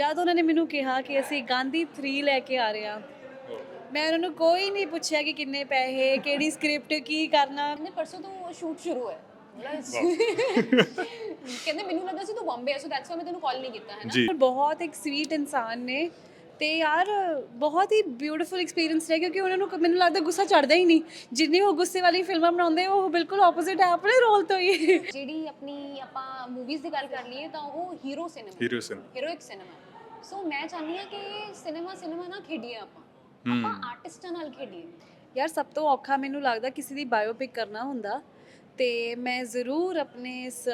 ਜਦ ਉਹਨਾਂ ਨੇ ਮੈਨੂੰ ਕਿਹਾ ਕਿ ਅਸੀਂ ਗਾਂਧੀ 3 ਲੈ ਕੇ ਆ ਰਹੇ ਹਾਂ ਮੈਂ ਉਹਨਾਂ ਨੂੰ ਕੋਈ ਨਹੀਂ ਪੁੱਛਿਆ ਕਿ ਕਿੰਨੇ ਪੈਸੇ ਕਿਹੜੀ ਸਕ੍ਰਿਪਟ ਕੀ ਕਰਨਾ। ਕਹਿੰਦੇ ਪਰਸੋਂ ਤੋਂ ਸ਼ੂਟ ਸ਼ੁਰੂ ਹੈ ਕਹਿੰਦੇ ਮੈਨੂੰ ਲੱਗਾ ਸੀ ਤੂੰ ਬੰਬੇ ਸੋ ਦੈਟਸ ਵਾਈ ਮੈਂ ਤੈਨੂੰ ਕਾਲ ਨਹੀਂ ਕੀਤਾ ਹੈ ਨਾ? ਬਹੁਤ ਇੱਕ ਸਵੀਟ ਇਨਸਾਨ ਨੇ ਤੇ ਯਾਰ ਬਹੁਤ ਹੀ ਬਿਊਟੀਫੁਲ ਐਕਸਪੀਰੀਅੰਸ ਰਿਹਾ ਕਿਉਂਕਿ ਉਹਨਾਂ ਨੂੰ ਮੈਨੂੰ ਲੱਗਦਾ ਗੁੱਸਾ ਚੜਦਾ ਹੀ ਨਹੀਂ। ਜਿੰਨੀ ਉਹ ਗੁੱਸੇ ਵਾਲੀ ਫਿਲਮਾਂ ਬਣਾਉਂਦੇ ਉਹ ਬਿਲਕੁਲ ਆਪੋਜ਼ਿਟ ਹੈ ਆਪਣੇ ਰੋਲ ਤੋਂ ਹੀ। ਜਿਹੜੀ ਆਪਣੀ ਆਪਾਂ ਮੂਵੀਜ਼ ਦੀ ਗੱਲ ਕਰ ਲਈਏ ਤਾਂ ਉਹ ਹੀਰੋ ਸਿਨੇਮਾ ਹੀਰੋ ਸਿਨ ਹੀਰੋਇਕ ਸਿਨੇਮਾ ਸੋ ਮੈਂ ਚਾਹੁੰਦੀ ਹਾਂ ਕਿ ਸਿਨੇਮਾ ਸਿਨੇਮਾ ਨਾ ਖੇਡੀਏ ਆਪਾਂ। ਆਪਾਂ ਆਰਟਿਸਟਾਂ ਨਾਲ ਖੇਡੀਏ। ਯਾਰ ਸਭ ਤੋਂ ਔਖਾ ਮੈਨੂੰ ਲੱਗਦਾ ਕਿਸੇ ਦੀ ਬਾਇਓਪਿਕ ਕਰਨਾ ਹੁੰਦਾ। ਤੇ ਮੈਂ ਜ਼ਰੂਰ ਆਪਣੇ ਇਸ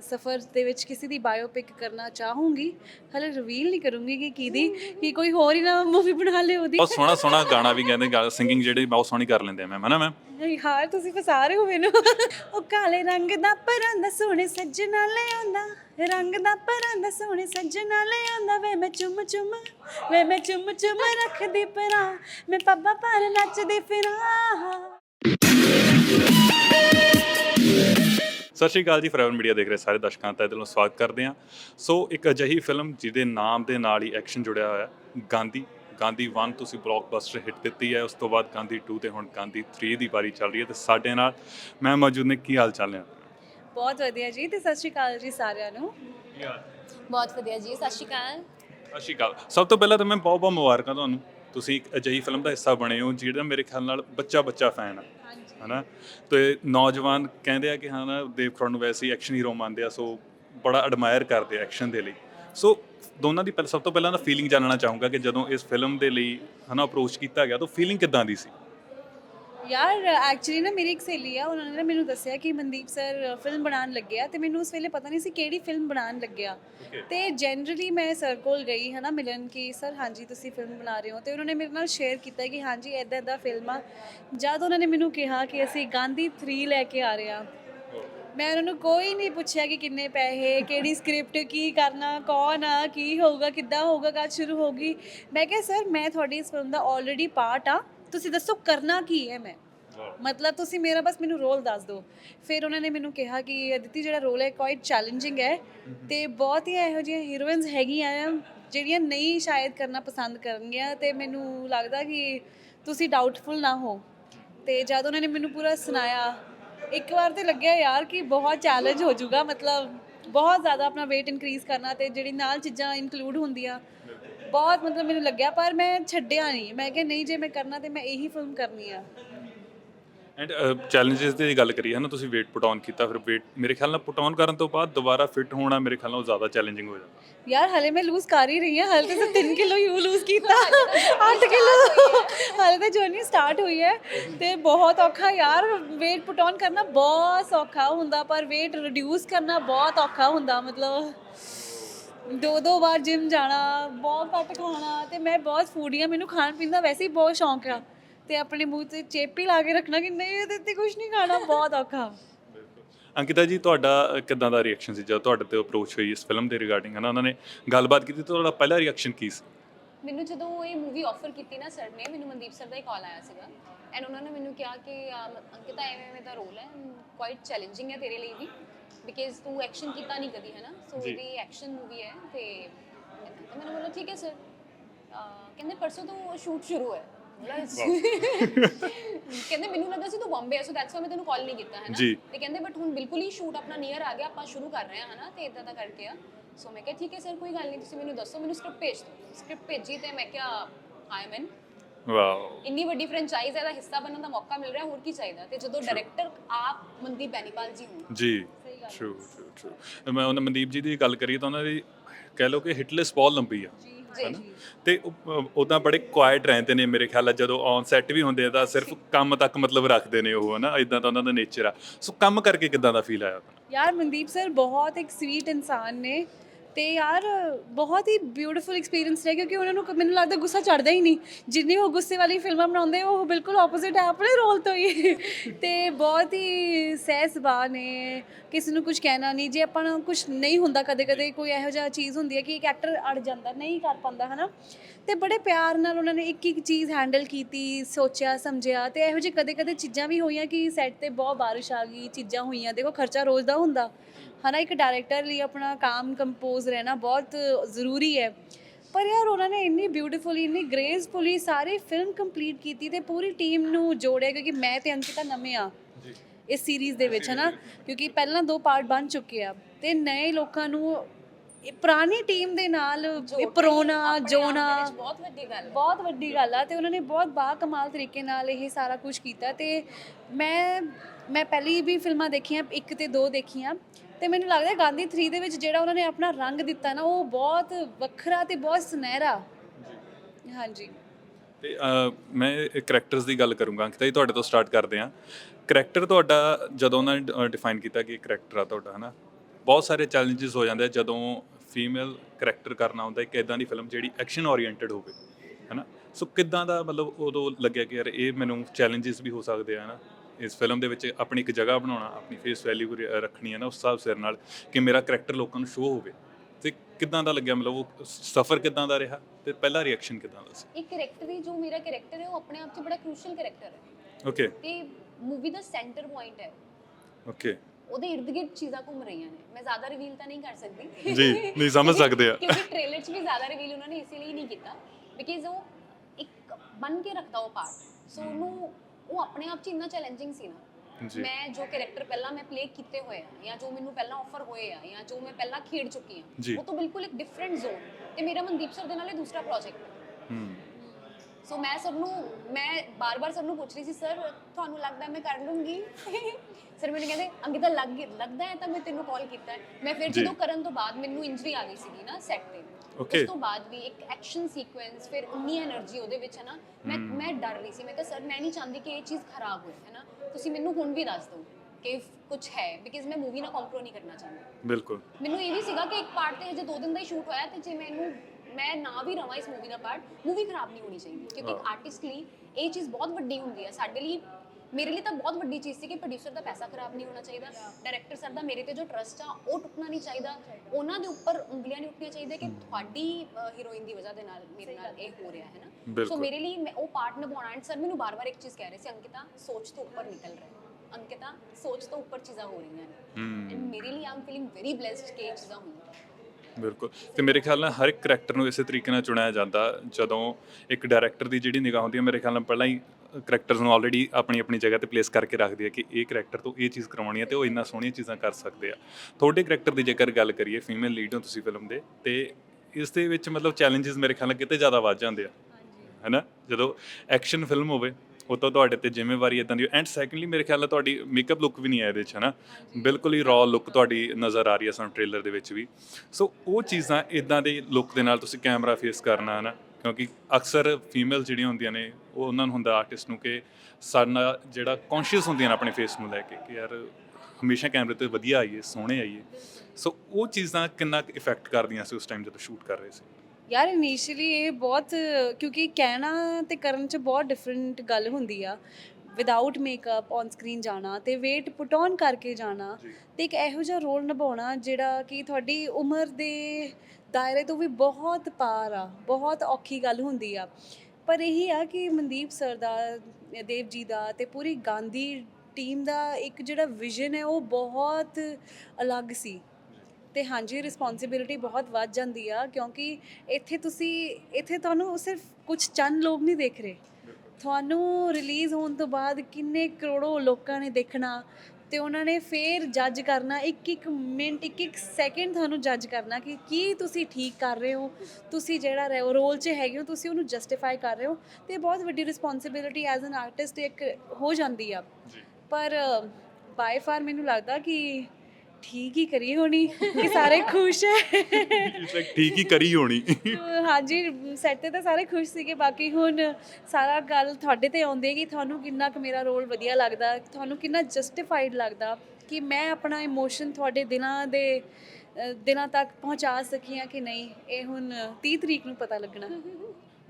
ਸਫਰ ਦੇ ਵਿੱਚ ਕਿਸੇ ਦੀ ਬਾਇਓਪਿਕ ਕਰਨਾ ਚਾਹੂੰਗੀ ਹਲੇ ਰਿਵੀਲ ਨਹੀਂ ਕਰੂੰਗੀ ਕਿ ਕਿਹਦੀ ਕਿ ਕੋਈ ਹੋਰ ਹੀ ਨਾ ਮੂਵੀ ਬਣਾ ਲੇ ਉਹਦੀ। ਬਹੁਤ ਸੋਹਣਾ ਸੋਹਣਾ ਗਾਣਾ ਵੀ ਕਹਿੰਦੇ ਗਾ ਸਿੰਗਿੰਗ ਜਿਹੜੀ ਬਹੁਤ ਸੋਹਣੀ ਕਰ ਲੈਂਦੇ ਆ ਮੈਮ ਹਨਾ ਮੈਮ ਨਹੀਂ ਹਾਰ ਤੁਸੀਂ ਫਸਾ ਰਹੇ ਹੋ ਮੈਨੂੰ। ਉਹ ਕਾਲੇ ਰੰਗ ਦਾ ਪਰਾਂਦਾ ਸੋਹਣੇ ਸੱਜਣਾ ਲੈ ਆਉਂਦਾ ਰੰਗ ਦਾ ਪਰਾਂਦਾ ਸੋਹਣੇ ਸੱਜਣਾ ਲੈ ਆਉਂਦਾ ਵੇ ਮੈਂ ਚੁੰਮ ਚੁੰਮ ਵੇ ਮੈਂ ਚੁੰਮ ਚੁੰਮ ਰੱਖਦੀ ਪਰਾਂ ਮੈਂ ਪੱਬਾ ਪਰ ਨੱਚਦੀ ਫਿਰਾਂ। ਸਤਿ ਸ਼੍ਰੀ ਅਕਾਲ ਜੀ ਫੋਰਐਵਰ ਮੀਡੀਆ ਦੇਖ ਰਹੇ ਸਾਰੇ ਦਰਸ਼ਕਾਂ ਦਾ ਦਿਲੋਂ ਸਵਾਗਤ ਕਰਦੇ ਹਾਂ। ਸੋ ਇੱਕ ਅਜਿਹੀ ਫਿਲਮ ਜਿਹਦੇ ਨਾਮ ਦੇ ਨਾਲ ਹੀ ਐਕਸ਼ਨ ਜੁੜਿਆ ਹੋਇਆ ਹੈ ਗਾਂਧੀ। ਗਾਂਧੀ 1 ਤੁਸੀਂ ਬਲੌਕਬਸਟਰ ਹਿੱਟ ਦਿੱਤੀ ਹੈ ਉਸ ਤੋਂ ਬਾਅਦ ਗਾਂਧੀ 2 ਤੇ ਹੁਣ ਗਾਂਧੀ 3 ਦੀ ਵਾਰੀ ਚੱਲ ਰਹੀ ਹੈ ਤੇ ਸਾਡੇ ਨਾਲ ਮੈਂ ਮੌਜੂਦ ਨੇ ਕੀ ਹਾਲ ਚਾਲ ਹੈ ਬਹੁਤ ਵਧੀਆ ਜੀ ਤੇ ਸਤਿ ਸ਼੍ਰੀ ਅਕਾਲ ਜੀ ਸਾਰਿਆਂ ਨੂੰ। ਬਹੁਤ ਵਧੀਆ ਜੀ ਸਤਿ ਸ਼੍ਰੀ ਅਕਾਲ। ਸਤਿ ਸ਼੍ਰੀ ਅਕਾਲ। ਸਭ ਤੋਂ ਪਹਿਲਾਂ ਤਾਂ ਮੈਂ ਬਹੁਤ ਬਹੁਤ ਮੁਬਾਰਕਾਂ ਤੁਹਾਨੂੰ। ਤੁਸੀਂ ਇੱਕ ਅਜਿਹੀ ਫਿਲਮ ਦਾ ਹਿੱਸਾ ਬਣੇ ਹੋ ਜਿਹੜਾ ਮੇਰੇ ਖਿਆਲ ਨਾਲ ਬੱਚਾ ਬੱਚਾ ਫੈਨ ਹੈ ਹਾਂਜੀ ਹਨਾ? ਤੇ ਨੌਜਵਾਨ ਕਹਿੰਦੇ ਆ ਕਿ ਹਾਂ ਨਾ ਦੇਵ ਖਰੋੜ ਨੂੰ ਵੈਸੇ ਹੀ ਐਕਸ਼ਨ ਹੀਰੋ ਮੰਨਦੇ ਆ, ਸੋ ਬੜਾ ਐਡਮਾਇਰ ਕਰਦੇ ਆ ਐਕਸ਼ਨ ਦੇ ਲਈ। ਸੋ ਦੋਨਾਂ ਦੀ ਪਹਿਲ- ਸਭ ਤੋਂ ਪਹਿਲਾਂ ਤਾਂ ਫੀਲਿੰਗ ਜਾਣਨਾ ਚਾਹੂੰਗਾ ਕਿ ਜਦੋਂ ਇਸ ਫਿਲਮ ਦੇ ਲਈ ਹਨਾ ਅਪਰੋਚ ਕੀਤਾ ਗਿਆ, ਤਾਂ ਫੀਲਿੰਗ ਕਿੱਦਾਂ ਦੀ ਸੀ? ਯਾਰ ਐਕਚੁਅਲੀ ਨਾ ਮੇਰੀ ਇੱਕ ਸਹੇਲੀ ਆ ਉਹਨਾਂ ਨੇ ਨਾ ਮੈਨੂੰ ਦੱਸਿਆ ਕਿ ਮਨਦੀਪ ਸਰ ਫਿਲਮ ਬਣਾਉਣ ਲੱਗਿਆ ਤੇ ਮੈਨੂੰ ਉਸ ਵੇਲੇ ਪਤਾ ਨਹੀਂ ਸੀ ਕਿਹੜੀ ਫਿਲਮ ਬਣਾਉਣ ਲੱਗਿਆ ਤੇ ਜਨਰਲੀ ਮੈਂ ਸਰ ਕੋਲ ਗਈ ਹੈ ਨਾ ਮਿਲਣ ਕਿ ਸਰ ਹਾਂਜੀ ਤੁਸੀਂ ਫਿਲਮ ਬਣਾ ਰਹੇ ਹੋ। ਤੇ ਉਹਨਾਂ ਨੇ ਮੇਰੇ ਨਾਲ ਸ਼ੇਅਰ ਕੀਤਾ ਕਿ ਹਾਂਜੀ ਐਦਾਂ ਐਦਾਂ ਫਿਲਮ ਆ। ਜਦ ਉਹਨਾਂ ਨੇ ਮੈਨੂੰ ਕਿਹਾ ਕਿ ਅਸੀਂ ਗਾਂਧੀ 3 ਲੈ ਕੇ ਆ ਰਹੇ ਹਾਂ ਮੈਂ ਉਹਨਾਂ ਨੂੰ ਕੋਈ ਨਹੀਂ ਪੁੱਛਿਆ ਕਿ ਕਿੰਨੇ ਪੈਸੇ ਕਿਹੜੀ ਸਕ੍ਰਿਪਟ ਕੀ ਕਰਨਾ ਕੌਣ ਆ ਕੀ ਹੋਊਗਾ ਕਿੱਦਾਂ ਹੋਊਗਾ ਕਦ ਸ਼ੁਰੂ ਹੋਗੀ ਮੈਂ ਕਿਹਾ ਸਰ ਮੈਂ ਤੁਹਾਡੀ ਇਸ ਫਿਲਮ ਦਾ ਆਲਰੇਡੀ ਪਾਰਟ ਆ ਤੁਸੀਂ ਦੱਸੋ ਕਰਨਾ ਕੀ ਹੈ ਮੈਂ? ਮਤਲਬ ਤੁਸੀਂ ਮੇਰਾ ਬਸ ਮੈਨੂੰ ਰੋਲ ਦੱਸ ਦਿਓ। ਫਿਰ ਉਹਨਾਂ ਨੇ ਮੈਨੂੰ ਕਿਹਾ ਕਿ ਅਦਿਤੀ ਜਿਹੜਾ ਰੋਲ ਹੈ ਕੁਆਇਟ ਚੈਲੰਜਿੰਗ ਹੈ ਤੇ ਬਹੁਤ ਹੀ ਇਹੋ ਜਿਹੀਆਂ ਹੀਰੋਇਨਸ ਹੈਗੀਆਂ ਆ, ਜਿਹੜੀਆਂ ਨਹੀਂ ਸ਼ਾਇਦ ਕਰਨਾ ਪਸੰਦ ਕਰਨਗੀਆਂ ਤੇ ਮੈਨੂੰ ਲੱਗਦਾ ਕਿ ਤੁਸੀਂ ਡਾਊਟਫੁਲ ਨਾ ਹੋ। ਤੇ ਜਦ ਉਹਨਾਂ ਨੇ ਮੈਨੂੰ ਪੂਰਾ ਸੁਣਾਇਆ, ਇੱਕ ਵਾਰ ਤੇ ਲੱਗਿਆ ਯਾਰ ਕਿ ਬਹੁਤ ਚੈਲੰਜ ਹੋ ਜਾਊਗਾ, ਮਤਲਬ ਬਹੁਤ ਜ਼ਿਆਦਾ ਆਪਣਾ weight ਇਨਕਰੀਜ਼ ਕਰਨਾ ਤੇ ਜਿਹੜੀ ਨਾਲ ਚੀਜ਼ਾਂ ਇਨਕਲੂਡ ਹੁੰਦੀਆਂ ਬਹੁਤ ਮਤਲਬ ਮੈਨੂੰ ਲੱਗਿਆ ਪਰ ਮੈਂ ਛੱਡਿਆ ਨਹੀਂ। ਮੈਂ ਕਿਹਾ ਨਹੀਂ ਜੇ ਮੈਂ ਕਰਨਾ ਤੇ ਮੈਂ ਇਹੀ ਫਿਲਮ ਕਰਨੀ ਆ। ਐਂਡ ਚੈਲੰਜਸ ਦੀ ਗੱਲ ਕਰੀਏ ਹਨਾ ਤੁਸੀਂ weight ਪੁਟ ਆਨ ਕੀਤਾ ਫਿਰ weight ਮੇਰੇ ਖਿਆਲ ਨਾਲ ਪੁਟ ਆਨ ਕਰਨ ਤੋਂ ਬਾਅਦ ਦੁਬਾਰਾ ਫਿਟ ਹੋਣਾ ਮੇਰੇ ਖਿਆਲ ਨਾਲ ਜ਼ਿਆਦਾ ਚੈਲੰਜਿੰਗ ਹੋ ਜਾਂਦਾ। ਯਾਰ ਹਲੇ ਮੈਂ ਲੂਜ਼ ਕਰ ਹੀ ਰਹੀ ਹਾਂ ਹਲੇ ਤਾਂ 3 ਕਿਲੋ ਯੂ ਲੂਜ਼ ਕੀਤਾ। 8 ਕਿਲੋ। ਹਲੇ ਤਾਂ ਜਰਨੀ ਸਟਾਰਟ ਹੋਈ ਹੈ ਤੇ ਬਹੁਤ ਔਖਾ ਯਾਰ weight ਪੁਟ ਔਨ ਕਰਨਾ ਬਹੁਤ ਔਖਾ ਹੁੰਦਾ ਪਰ weight ਰਿਡਿਊਸ ਕਰਨਾ ਬਹੁਤ ਔਖਾ ਹੁੰਦਾ ਮਤਲਬ ਦੋ ਦੋ ਵਾਰ ਜਿਮ ਜਾਣਾ ਬਹੁਤ ਘੱਟ ਖਾਣਾ ਤੇ ਮੈਂ ਬਹੁਤ ਫੂਡੀ ਆ ਮੈਨੂੰ ਖਾਣ ਪੀਣ ਦਾ ਵੈਸੇ ਹੀ ਬਹੁਤ ਸ਼ੌਂਕ ਆ। ਤੇ ਆਪਣੇ ਮੂੰਹ ਤੇ ਚੇਪੀ ਲਾ ਕੇ ਰੱਖਣਾ ਕਿ ਨਹੀਂ ਇਹਦੇ ਤੇ ਕੁਝ ਨਹੀਂ ਖਾਣਾ ਬਹੁਤ ਔਖਾ। ਅੰਕਿਤਾ ਜੀ ਤੁਹਾਡਾ ਕਿੱਦਾਂ ਦਾ ਰਿਐਕਸ਼ਨ ਸੀ ਜਦੋਂ ਤੁਹਾਡੇ ਤੇ ਅਪਰੋਚ ਹੋਈ ਇਸ ਫਿਲਮ ਦੇ ਰਿਗਾਰਡਿੰਗ ਹਨਾ? ਉਹਨਾਂ ਨੇ ਗੱਲਬਾਤ ਕੀਤੀ ਤਾਂ ਤੁਹਾਡਾ ਪਹਿਲਾ ਰਿਐਕਸ਼ਨ ਕੀ ਸੀ? ਮੈਨੂੰ ਜਦੋਂ ਇਹ ਮੂਵੀ ਆਫਰ ਕੀਤੀ ਨਾ ਸਰ ਨੇ ਮੈਨੂੰ ਮਨਦੀਪ ਸਰ ਦਾ ਹੀ ਕਾਲ ਆਇਆ ਸੀਗਾ। ਐਂਡ ਉਹਨਾਂ ਨੇ ਮੈਨੂੰ ਕਿਹਾ ਕਿ ਅੰਕਿਤਾ ਐਵੇਂ ਐਵੇਂ ਦਾ ਰੋਲ ਹੈ ਕੁਆਇਟ ਚੈਲੰਜਿੰਗ ਹੈ ਤੇਰੇ ਲਈ ਵੀ। ਬਿਕਾਜ਼ ਤੂੰ ਐਕਸ਼ਨ ਕੀਤਾ ਨਹੀਂ ਕਦੀ ਹੈ ਨਾ ਸੋ ਜੀ। ਇਹਦੀ ਐਕਸ਼ਨ ਮੂਵੀ ਹੈ ਤੇ ਤਾਂ ਮੈਨੂੰ ਬੋਲਿਆ ਠੀਕ ਹੈ ਸਰ ਕਹਿੰਦੇ ਪਰਸੋਂ ਤੋਂ ਸ਼ੂਟ ਸ਼ੁਰੂ ਹੈ ਕਹਿੰਦੇ ਮੈਨੂੰ ਲੱਗਾ ਸੀ ਤੂੰ ਬੰਬੇ ਹੈ ਸੋ ਦੈਟਸ ਵਾਈ ਮੈਂ ਤੈਨੂੰ ਕਾਲ ਨਹੀਂ ਕੀਤਾ ਹੈ ਨਾ ਜੀ। ਤੇ ਕਹਿੰਦੇ ਬਟ ਹੁਣ ਬਿਲਕੁਲ ਹੀ ਸ਼ੂਟ ਆਪਣਾ ਨੀਅਰ ਆ ਗਿਆ ਆਪਾਂ ਸ਼ੁਰੂ ਕਰ ਰਹੇ ਹਾਂ ਹਨਾ? ਤੇ ਇਦਾਂ ਦਾ ਕਰਕੇ ਆ। ਸੋ ਮੈਂ ਕਿਹਾ ਠੀਕ ਹੈ ਸਰ ਕੋਈ ਗੱਲ ਨਹੀਂ ਤੁਸੀਂ ਮੈਨੂੰ ਦੱਸੋ ਮੈਨੂੰ ਸਕ੍ਰਿਪਟ ਭੇਜ ਦਿਓ। ਸਕ੍ਰਿਪਟ ਭੇਜੀ ਤੇ ਮੈਂ ਕਿਹਾ ਆਈ ਐਮ ਇਨ ਵਾਓ। ਇੰਨੀ ਵੱਡੀ ਫਰੈਂਚਾਈਜ਼ ਦਾ ਹਿੱਸਾ ਬਣਨ ਦਾ ਮੌਕਾ ਮਿਲ ਰਿਹਾ ਹੋਰ ਕੀ ਚਾਹੀਦਾ? ਤੇ ਜਦੋਂ ਡਾਇਰੈਕਟਰ ਆਪ ਮਨਦੀਪ ਬੈਨੀਪਾਲ ਜੀ ਹੋਣ ਜੀ। ਟਰੂ ਟਰੂ ਟਰੂ ਮੈਂ ਉਹਨਾਂ ਮਨਦੀਪ ਜੀ ਦੀ ਗੱਲ ਕਰੀਏ ਤਾਂ ਉਹਨਾਂ ਦੀ ਕਹਿ ਲਓ ਕਿ ਹਿਟਲੈਸ ਬਹੁਤ ਲੰਬੀ ਆ ਹਨਾ? ਤੇ ਉਦਾਂ ਬੜੇ ਕੁਆਇਟ ਰਹਿੰਦੇ ਨੇ ਮੇਰੇ ਖਿਆਲ ਨਾਲ ਜਦੋਂ ਔਨ ਸੈੱਟ ਵੀ ਹੁੰਦੇ ਆ ਤਾਂ ਸਿਰਫ ਕੰਮ ਤੱਕ ਮਤਲਬ ਰੱਖਦੇ ਨੇ ਉਹ ਹਨਾ? ਇਦਾਂ ਤਾਂ ਉਹਨਾਂ ਦਾ ਨੇਚਰ ਆ। ਸੋ ਕੰਮ ਕਰਕੇ ਕਿਦਾਂ ਦਾ ਫੀਲ ਆਇਆ ਯਾਰ ਮਨਦੀਪ ਸਰ ਬਹੁਤ ਇੱਕ ਸਵੀਟ ਇਨਸਾਨ ਨੇ। ਤੇ ਯਾਰ, ਬਹੁਤ ਹੀ ਬਿਊਟੀਫੁਲ ਐਕਸਪੀਰੀਅੰਸ ਰਿਹਾ ਕਿਉਂਕਿ ਉਹਨਾਂ ਨੂੰ ਕ- ਮੈਨੂੰ ਲੱਗਦਾ ਗੁੱਸਾ ਚੜਦਾ ਹੀ ਨਹੀਂ। ਜਿੰਨੀ ਉਹ ਗੁੱਸੇ ਵਾਲੀ ਫਿਲਮਾਂ ਬਣਾਉਂਦੇ, ਉਹ ਬਿਲਕੁਲ ਆਪੋਜ਼ਿਟ ਹੈ ਆਪਣੇ ਰੋਲ ਤੋਂ ਹੀ। ਤੇ ਬਹੁਤ ਹੀ ਸਹਿ ਸੁਭਾਅ ਨੇ, ਕਿਸੇ ਨੂੰ ਕੁਝ ਕਹਿਣਾ ਨਹੀਂ। ਜੇ ਆਪਾਂ ਨੂੰ ਕੁਝ ਨਹੀਂ ਹੁੰਦਾ ਕਦੇ ਕਦੇ ਕੋਈ ਇਹੋ ਜਿਹਾ ਚੀਜ਼ ਹੁੰਦੀ ਹੈ ਕਿ ਇੱਕ ਐਕਟਰ ਅੜ ਜਾਂਦਾ, ਨਹੀਂ ਕਰ ਪਾਉਂਦਾ, ਹਨਾ? ਤੇ ਬੜੇ ਪਿਆਰ ਨਾਲ ਉਹਨਾਂ ਨੇ ਇੱਕ ਇੱਕ ਚੀਜ਼ ਹੈਂਡਲ ਕੀਤੀ, ਸੋਚਿਆ, ਸਮਝਿਆ ਤੇ ਇਹੋ ਜਿਹੇ ਕਦੇ ਕਦੇ ਚੀਜ਼ਾਂ ਵੀ ਹੋਈਆਂ ਕਿ ਸੈੱਟ ਤੇ ਬਹੁਤ ਬਾਰਿਸ਼ ਆ ਗਈ, ਚੀਜ਼ਾਂ ਹੋਈਆਂ, ਦੇਖੋ ਖਰਚਾ ਰੋਜ਼ ਦਾ ਹੁੰਦਾ। ਹਨਾ, ਇੱਕ ਡਾਇਰੈਕਟਰ ਲਈ ਆਪਣਾ ਕੰਮ ਕੰਪੋਜ਼ ਰਹਿਣਾ ਬਹੁਤ ਜ਼ਰੂਰੀ ਹੈ। ਪਰ ਯਾਰ ਉਹਨਾਂ ਨੇ ਇੰਨੀ ਬਿਊਟੀਫੁਲੀ ਇੰਨੀ ਗ੍ਰੇਸਫੁਲੀ ਸਾਰੀ ਫਿਲਮ ਕੰਪਲੀਟ ਕੀਤੀ ਤੇ ਪੂਰੀ ਟੀਮ ਨੂੰ ਜੋੜਿਆ ਕਿਉਂਕਿ ਮੈਂ ਤੇ ਅੰਕਿਤਾ ਨਵੇਂ ਆ। ਜੀ। ਇਸ ਸੀਰੀਜ਼ ਦੇ ਵਿੱਚ ਹਨਾ? ਕਿਉਂਕਿ ਪਹਿਲਾਂ ਦੋ ਪਾਰਟ ਬਣ ਚੁੱਕੇ ਆ ਤੇ ਨਏ ਲੋਕਾਂ ਨੂੰ ਇਹ ਪੁਰਾਣੀ ਟੀਮ ਦੇ ਨਾਲ ਇਹ ਪਰੋਣਾ ਜੋਣਾ ਵਿੱਚ ਬਹੁਤ ਵੱਡੀ ਗੱਲ ਹੈ। ਬਹੁਤ ਵੱਡੀ ਗੱਲ ਆ ਤੇ ਉਹਨਾਂ ਨੇ ਬਹੁਤ ਬਾ ਕਮਾਲ ਤਰੀਕੇ ਨਾਲ ਇਹ ਸਾਰਾ ਕੁਝ ਕੀਤਾ ਤੇ ਮੈਂ ਮੈਂ ਪਹਿਲੀ ਵੀ ਫਿਲਮਾਂ ਦੇਖੀਆਂ ਇੱਕ ਤੇ ਦੋ ਦੇਖੀਆਂ ਤੇ ਮੈਨੂੰ ਲੱਗਦਾ ਗਾਂਧੀ 3 ਦੇ ਵਿੱਚ ਜਿਹੜਾ ਉਹਨਾਂ ਨੇ ਆਪਣਾ ਰੰਗ ਦਿੱਤਾ ਨਾ ਉਹ ਬਹੁਤ ਵੱਖਰਾ ਤੇ ਬਹੁਤ ਸੁਨਹਿਰਾ। ਹਾਂਜੀ। ਤੇ ਮੈਂ ਕਰੈਕਟਰਸ ਦੀ ਗੱਲ ਕਰੂੰਗਾ ਅੰਕਿਤਾ ਜੀ ਤੁਹਾਡੇ ਤੋਂ ਸਟਾਰਟ ਕਰਦੇ ਹਾਂ। ਕਰੈਕਟਰ ਤੁਹਾਡਾ ਜਦੋਂ ਉਹਨਾਂ ਨੇ ਡਿਫਾਈਨ ਕੀਤਾ ਕਿ ਕਰੈਕਟਰ ਆ ਤੁਹਾਡਾ ਹਨਾ? ਬਹੁਤ ਸਾਰੇ ਚੈਲੰਜਸ ਹੋ ਜਾਂਦੇ ਆ ਜਦੋਂ ਫੀਮੇਲ ਕਰੈਕਟਰ ਕਰਨਾ ਹੁੰਦਾ ਇੱਕ ਇਦਾਂ ਦੀ ਫਿਲਮ ਜਿਹੜੀ ਐਕਸ਼ਨ ਓਰੀਐਂਟਡ ਹੋਵੇ ਹਨਾ? ਸੋ ਕਿੱਦਾਂ ਦਾ ਮਤਲਬ ਉਦੋਂ ਲੱਗਿਆ ਕਿ ਯਾਰ ਇਹ ਮੈਨੂੰ ਚੈਲੰਜਸ ਵੀ ਹੋ ਸਕਦੇ ਆ ਹਨਾ? ਇਸ ਫਿਲਮ ਦੇ ਵਿੱਚ ਆਪਣੀ ਇੱਕ ਜਗ੍ਹਾ ਬਣਾਉਣਾ ਆਪਣੀ ਫੇਸ ਵੈਲਿਊ ਰੱਖਣੀ ਹੈ ਨਾ ਉਸ ਹਿਸਾਬ ਸਿਰ ਨਾਲ ਕਿ ਮੇਰਾ ਕਰੈਕਟਰ ਲੋਕਾਂ ਨੂੰ ਸ਼ੋਅ ਹੋਵੇ। ਤੇ ਕਿੱਦਾਂ ਦਾ ਲੱਗਿਆ? ਮਤਲਬ ਉਹ ਸਫ਼ਰ ਕਿੱਦਾਂ ਦਾ ਰਿਹਾ? ਤੇ ਪਹਿਲਾ ਰਿਐਕਸ਼ਨ ਕਿੱਦਾਂ ਦਾ ਸੀ? ਇੱਕ ਕੈਰੈਕਟਰ ਹੀ ਜੋ ਮੇਰਾ ਕੈਰੈਕਟਰ ਹੈ ਉਹ ਆਪਣੇ ਆਪ 'ਚ ਬੜਾ ਕ੍ਰੂਸ਼ੀਅਲ ਕੈਰੈਕਟਰ ਹੈ। ਓਕੇ ਤੇ ਮੂਵੀ ਦਾ ਸੈਂਟਰ ਪੁਆਇੰਟ ਹੈ। ਓਕੇ ਉਹਦੇ ਇਰਦ ਗਿਰਦ ਚੀਜ਼ਾਂ ਘੁੰਮ ਰਹੀਆਂ ਨੇ। ਮੈਂ ਜ਼ਿਆਦਾ ਰਿਵੀਲ ਤਾਂ ਨਹੀਂ ਕਰ ਸਕਦੀ। ਜੀ, ਨਹੀਂ ਸਮਝ ਸਕਦੇ ਆ। ਕਿਉਂਕਿ ਟ੍ਰੇਲਰ 'ਚ ਵੀ ਜ਼ਿਆਦਾ ਰਿਵੀਲ ਉਹਨਾਂ ਨੇ ਇਸੇ ਲਈ ਨਹੀਂ ਕੀਤਾ। ਬਿਕਾਜ਼ ਉਹ ਇੱਕ ਬਨ ਕੇ ਰੱਖਦਾ ਉਹ ਪਾਰਟ ਸੋ ਉਹਨੂੰ ਉਹ ਆਪਣੇ ਆਪ 'ਚ ਇੰਨਾ ਚੈਲੰਜਿੰਗ ਸੀ ਨਾ। ਮੈਂ ਜੋ ਕੈਰੈਕਟਰ ਪਹਿਲਾਂ ਮੈਂ ਪਲੇ ਕੀਤੇ ਹੋਏ ਆ ਜਾਂ ਜੋ ਮੈਨੂੰ ਪਹਿਲਾਂ ਆਫਰ ਹੋਏ ਆ ਜਾਂ ਜੋ ਮੈਂ ਪਹਿਲਾਂ ਖੇਡ ਚੁੱਕੀ। ਆ ਉਹ ਤੋਂ ਬਿਲਕੁਲ ਇੱਕ ਡਿਫਰੈਂਟ ਜ਼ੋਨ ਤੇ ਮੇਰਾ ਮਨਦੀਪ ਸਰ ਦੇ ਨਾਲ ਇਹ ਦੂਸਰਾ ਪ੍ਰੋਜੈਕਟ ਹੈ। ਸੋ ਮੈਂ ਸਭ ਨੂੰ ਮੈਂ ਬਾਰ-ਬਾਰ ਸਭ ਨੂੰ ਪੁੱਛ ਰਹੀ ਸੀ ਸਰ ਤੁਹਾਨੂੰ ਲੱਗਦਾ ਮੈਂ ਕਰ ਲੂੰਗੀ? ਸਰ ਮੈਨੂੰ ਕਹਿੰਦੇ ਅੰਕਿਤਾ ਲੱਗ ਲੱਗਦਾ ਹੈ ਤਾਂ ਮੈਂ ਤੈਨੂੰ ਕਾਲ ਕੀਤਾ ਮੈਂ ਫਿਰ। ਜਦੋਂ ਕਰਨ ਤੋਂ ਬਾਅਦ ਮੈਨੂੰ ਇੰਜਰੀ ਆ ਗਈ ਸੀਗੀ ਨਾ ਸੈੱਟ ਤੇ। ਉਸ ਤੋਂ ਬਾਅਦ ਵੀ ਇੱਕ ਐਕਸ਼ਨ ਸੀਕੁਐਂਸ ਫਿਰ ਉਨੀ એનર્ਜੀ ਉਹਦੇ ਵਿੱਚ ਹੈ ਨਾ ਮੈਂ ਮੈਂ ਡਰ ਰਹੀ ਸੀ। ਮੈਂ ਕਿਹਾ ਸਰ ਮੈਂ ਨਹੀਂ ਚਾਹੁੰਦੀ ਕਿ ਇਹ ਚੀਜ਼ ਖਰਾਬ ਹੋਵੇ ਹੈ ਨਾ? ਤੁਸੀਂ ਮੈਨੂੰ ਹੁਣ ਵੀ ਦੱਸ ਦਿਓ ਕਿ ਕੁਝ ਹੈ ਬਿਕਾਜ਼ ਮੈਂ ਮੂਵੀ ਨਾਲ ਕੰਪਰੋ ਨਹੀਂ ਕਰਨਾ ਚਾਹੁੰਦੀ। ਬਿਲਕੁਲ। ਮੈਨੂੰ ਇਹ ਵੀ ਸੀਗਾ ਕਿ ਇੱਕ ਪਾਰਟ ਤੇ ਹਜੇ 2 ਦਿਨ ਦਾ ਹੀ ਸ਼ੂਟ ਹੋਇਆ ਤੇ ਜੇ ਮੈਨੂੰ ਮੈਂ ਨਾ ਵੀ ਰਵਾਂ ਇਸ ਮੂਵੀ ਦਾ ਪਾਰਟ ਮੂਵੀ ਖਰਾਬ ਨਹੀਂ ਹੋਣੀ ਚਾਹੀਦੀ। ਕਿਉਂਕਿ ਇੱਕ ਇਹ ਚੀਜ਼ ਬਹੁਤ ਵੱਡੀ ਹੁੰਦੀ ਹੈ। ਸਾਡੇ ਲਈ ਮੇਰੇ ਲਈ ਤਾਂ ਬਹੁਤ ਵੱਡੀ ਚੀਜ਼ ਸੀ ਕਿ ਪ੍ਰੋਡਿਊਸਰ ਦਾ ਪੈਸਾ ਖਰਾਬ ਨਹੀਂ ਹੋਣਾ ਚਾਹੀਦਾ ਡਾਇਰੈਕਟਰ ਸਰ ਦਾ ਮੇਰੇ ਤੇ ਜੋ ਟਰਸਟ ਆ ਉਹ ਟੁੱਟਣਾ ਨਹੀਂ ਚਾਹੀਦਾ। ਉਹਨਾਂ ਦੇ ਉੱਪਰ ਉਂਗਲੀਆਂ ਨਹੀਂ ਉੱਠਣੀਆਂ ਚਾਹੀਦੀਆਂ ਕਿ ਤੁਹਾਡੀ ਹੀਰੋਇਨ ਦੀ ਵਜ੍ਹਾ ਦੇ ਨਾਲ ਮੇਰੇ ਨਾਲ ਇਹ ਹੋ ਰਿਹਾ ਹੈ ਨਾ। ਸੋ। ਮੇਰੇ ਲਈ ਉਹ ਪਾਰਟ ਨਿਭਾਉਣਾ ਐਂਡ ਸਰ ਮੈਨੂੰ ਬਾਰ-ਬਾਰ ਇੱਕ ਚੀਜ਼ ਕਹਿ ਰਹੇ ਸੀ ਅੰਕਿਤਾ ਸੋਚ ਤੋਂ ਉੱਪਰ ਨਿਕਲ ਰਿਹਾ। ਅੰਕਿਤਾ ਸੋਚ ਤੋਂ ਉੱਪਰ ਚੀਜ਼ਾਂ ਹੋ ਰਹੀਆਂ ਨੇ। ਐਂਡ ਮੇਰੇ ਲਈ ਆਮ ਫੀਲਿੰਗ ਵੈਰੀ ਬlesed ਕਿ ਇਹ ਚੀਜ਼ਾਂ ਹੋਈਆਂ। ਬਿਲਕੁਲ। ਤੇ ਮੇਰੇ ਖਿਆਲ ਨਾਲ ਹਰ ਇੱਕ ਕਰੈਕਟਰ ਨੂੰ ਇਸੇ ਤਰੀਕੇ ਨਾਲ ਚੁਣਿਆ ਜਾਂਦਾ ਜਦੋਂ ਇੱਕ ਡਾਇਰੈਕਟਰ ਦੀ ਜਿਹੜੀ ਨਿਗਾਹ ਹੁੰਦੀ ਹੈ ਮੇਰੇ ਖਿਆਲ ਨਾਲ ਪਹਿਲਾਂ ਹੀ ਕਰੈਕਟਰਸ ਨੂੰ ਆਲਰੇਡੀ ਆਪਣੀ ਆਪਣੀ ਜਗ੍ਹਾ ਤੇ ਪਲੇਸ ਕਰਕੇ ਰੱਖਦੀ ਹੈ ਕਿ ਇਹ ਕਰੈਕਟਰ ਤੋਂ ਇਹ ਚੀਜ਼ ਕਰਵਾਉਣੀ ਹੈ ਤੇ ਉਹ ਇੰਨਾ ਸੋਹਣੀਆਂ ਚੀਜ਼ਾਂ ਕਰ ਸਕਦੇ ਆ। ਤੁਹਾਡੇ ਕਰੈਕਟਰ ਦੀ ਜੇਕਰ ਗੱਲ ਕਰੀਏ ਫੀਮੇਲ ਲੀਡ ਹੋ ਤੁਸੀਂ ਫਿਲਮ ਦੇ ਤੇ ਇਸ ਦੇ ਵਿੱਚ ਮਤਲਬ ਚੈਲੰਜਸ ਮੇਰੇ ਖਿਆਲ ਨਾਲ ਕਿਤੇ ਜ਼ਿਆਦਾ ਵੱਧ ਜਾਂਦੇ ਆ। ਹੈਨਾ? ਜਦੋਂ ਐਕਸ਼ਨ ਫਿਲਮ ਹੋਵੇ ਉਹ ਤਾਂ ਤੁਹਾਡੇ ਤੇ ਜ਼ਿੰਮੇਵਾਰੀ ਇਦਾਂ ਦੀ ਐਂਡ ਸੈਕੰਡਲੀ ਮੇਰੇ ਖਿਆਲ ਨਾਲ ਤੁਹਾਡੀ ਮੇਕਅਪ ਲੁੱਕ ਵੀ ਨਹੀਂ ਹੈ ਇਹਦੇ 'ਚ ਹਨਾ? ਬਿਲਕੁਲ ਹੀ ਰॉ ਲੁੱਕ ਤੁਹਾਡੀ ਨਜ਼ਰ ਆ ਰਹੀ ਹੈ ਸਾਨੂੰ ਟ੍ਰੇਲਰ ਦੇ ਵਿੱਚ ਵੀ। ਸੋ ਉਹ ਚੀਜ਼ਾਂ ਇਦਾਂ ਦੇ ਲੁੱਕ ਦੇ ਨਾਲ ਤੁਸੀਂ ਕੈਮਰਾ ਫੇਸ ਕਰਨਾ ਹਨਾ? ਕਿਉਂਕਿ ਅਕਸਰ ਫੀਮੇਲ ਜਿਹੜੀਆਂ ਹੁੰਦੀਆਂ ਨੇ ਉਹ ਉਹਨਾਂ ਨੂੰ ਹੁੰਦਾ ਆਰਟਿਸਟ ਨੂੰ ਕਿ ਸਾਡਾ ਜਿਹੜਾ ਕੌਨਸ਼ੀਅਸ ਹੁੰਦੀਆਂ ਨੇ ਆਪਣੇ ਫੇਸ ਨੂੰ ਲੈ ਕੇ ਕਿ ਯਾਰ ਹਮੇਸ਼ਾ ਕੈਮਰੇ ਤੇ ਵਧੀਆ ਆਈਏ ਸੋਹਣੇ ਆਈਏ। ਸੋ ਉਹ ਚੀਜ਼ਾਂ ਕਿੰਨਾ ਇਫੈਕਟ ਕਰਦੀਆਂ ਸੀ ਉਸ ਟਾਈਮ ਜਦੋਂ ਸ਼ੂਟ ਕਰ ਰਹੇ ਸੀ? ਯਾਰ ਇਨੀਸ਼ੀਅਲੀ ਇਹ ਬਹੁਤ ਕਿਉਂਕਿ ਕਹਿਣਾ ਤੇ ਕਰਨ ਚ ਬਹੁਤ ਡਿਫਰੈਂਟ ਗੱਲ ਹੁੰਦੀ ਆ। ਵਿਦਆਊਟ ਮੇਕਅਪ ਔਨ ਸਕਰੀਨ ਜਾਣਾ ਤੇ weight ਪੁਟ ਔਨ ਕਰਕੇ ਜਾਣਾ। ਤੇ ਇੱਕ ਇਹੋ ਜਿਹਾ ਰੋਲ ਨਿਭਾਉਣਾ ਜਿਹੜਾ ਕਿ ਤੁਹਾਡੀ ਉਮਰ ਦੇ ਦਾਇਰੇ ਤੋਂ ਵੀ ਬਹੁਤ ਪਾਰ ਆ ਬਹੁਤ ਔਖੀ ਗੱਲ ਹੁੰਦੀ ਆ। ਪਰ ਇਹੀ ਆ ਕਿ ਮਨਦੀਪ ਸਰ ਦਾ ਦੇਵ ਜੀ ਦਾ ਤੇ ਪੂਰੀ ਗਾਂਧੀ ਟੀਮ ਦਾ ਇੱਕ ਜਿਹੜਾ ਵਿਜ਼ਨ ਹੈ ਉਹ ਬਹੁਤ ਅਲੱਗ ਸੀ। ਤੇ ਹਾਂਜੀ ਰਿਸਪੌਂਸਿਬਿਲਿਟੀ ਬਹੁਤ ਵੱਧ ਜਾਂਦੀ ਆ ਕਿਉਂਕਿ ਇੱਥੇ ਤੁਸੀਂ ਇੱਥੇ ਤੁਹਾਨੂੰ ਸਿਰਫ ਕੁਝ ਚੰਦ ਲੋਕ ਨਹੀਂ ਦੇਖ ਰਹੇ। ਤੁਹਾਨੂੰ ਰਿਲੀਜ਼ ਹੋਣ ਤੋਂ ਬਾਅਦ ਕਿੰਨੇ ਕਰੋੜੋ ਲੋਕਾਂ ਨੇ ਦੇਖਣਾ ਤੇ ਉਹਨਾਂ ਨੇ ਫੇਰ ਜੱਜ ਕਰਨਾ ਇੱਕ ਇੱਕ ਮਿੰਟ ਇੱਕ ਇੱਕ ਸੈਕਿੰਡ ਤੁਹਾਨੂੰ ਜੱਜ ਕਰਨਾ ਕਿ ਕੀ ਤੁਸੀਂ ਠੀਕ ਕਰ ਰਹੇ ਹੋ ਤੁਸੀਂ ਜਿਹੜਾ ਰੋਲ 'ਚ ਹੈਗੇ ਹੋ ਤੁਸੀਂ ਉਹਨੂੰ ਜਸਟੀਫਾਈ ਕਰ ਰਹੇ ਹੋ ਤੇ ਬਹੁਤ ਵੱਡੀ ਰਿਸਪੌਂਸਿਬਿਲਿਟੀ ਐਜ਼ ਐਨ ਆਰਟਿਸਟ ਇੱਕ ਹੋ ਜਾਂਦੀ ਆ। ਪਰ ਬਾਈ ਫਾਰ ਮੈਨੂੰ ਲੱਗਦਾ ਕਿ ਠੀਕ ਹੀ ਕਰੀ ਹੋਣੀ ਕਿ ਸਾਰੇ ਖੁਸ਼ ਹੈ। ਲਾਈਕ ਠੀਕ ਹੀ ਕਰੀ ਹੋਣੀ। ਹਾਂਜੀ ਸੈੱਟ ਤੇ ਤਾਂ ਸਾਰੇ ਖੁਸ਼ ਸੀਗੇ ਬਾਕੀ ਹੁਣ ਸਾਰਾ ਗੱਲ ਤੁਹਾਡੇ ਤੇ ਆਉਂਦੀ ਹੈ ਕਿ ਤੁਹਾਨੂੰ ਕਿੰਨਾ ਕੁ ਮੇਰਾ ਰੋਲ ਵਧੀਆ ਲੱਗਦਾ ਤੁਹਾਨੂੰ ਕਿੰਨਾ ਜਸਟੀਫਾਈਡ ਲੱਗਦਾ ਕਿ ਮੈਂ ਆਪਣਾ ਇਮੋਸ਼ਨ ਤੁਹਾਡੇ ਦਿਲਾਂ ਦੇ ਦਿਲਾਂ ਤੱਕ ਪਹੁੰਚਾ ਸਕੀ ਹਾਂ ਕਿ ਨਹੀਂ ਇਹ ਹੁਣ 30 ਤਰੀਕ ਨੂੰ ਪਤਾ ਲੱਗਣਾ।